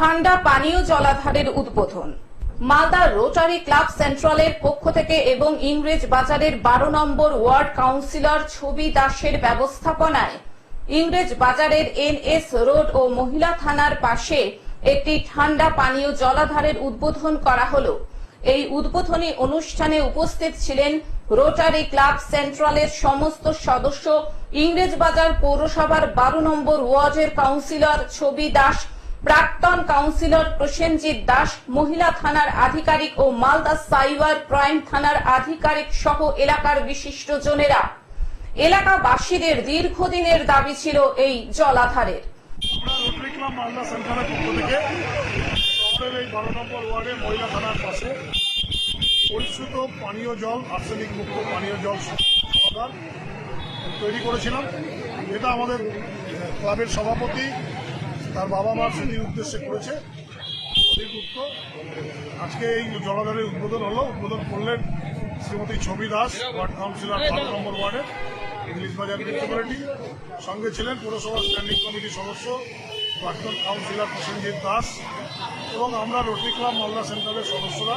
ঠান্ডা পানীয় জলাধারের উদ্বোধন। মালদা রোটারি ক্লাব সেন্ট্রালের পক্ষ থেকে এবং ইংরেজ বাজারের বারো নম্বর ওয়ার্ড কাউন্সিলর ছবি দাসের ব্যবস্থাপনায় ইংরেজ বাজারের এনএস রোড ও মহিলা থানার পাশে একটি ঠান্ডা পানীয় জলাধারের উদ্বোধন করা হলো। এই উদ্বোধনী অনুষ্ঠানে উপস্থিত ছিলেন রোটারি ক্লাব সেন্ট্রালের সমস্ত সদস্য। ইংরেজবাজার পৌরসভার বারো নম্বর ওয়ার্ডের কাউন্সিলর ছবি দাস প্রাক্তন কাউন্সিলর প্রসেনজিৎ দাস, মহিলা থানার আধিকারিক ও মালদা সাইবার ক্রাইম থানার আধিকারিক সহ এলাকার বিশিষ্টজনেরা এলাকাবাসীদের দীর্ঘদিনের দাবি ছিল এই জলাধারের তৈরি করেছিলাম। এটা আমাদের ক্লাবের সভাপতি তার বাবা মার স্মৃতির উদ্দেশ্যে করেছে। আজকে এই জলাধারের উদ্বোধন হলো। উদ্বোধন করলেন শ্রীমতী ছবি দাস, ওয়ার্ড কাউন্সিলর বারো নম্বর ওয়ার্ডের ইংলিশ বাজার মিউনিসিপ্যালিটি। সঙ্গে ছিলেন পৌরসভা স্ট্যান্ডিং কমিটির সদস্য, প্রাক্তন কাউন্সিলর প্রসেনজিৎ দাস এবং আমরা রোটারি ক্লাব মালদা সেন্টারের সদস্যরা।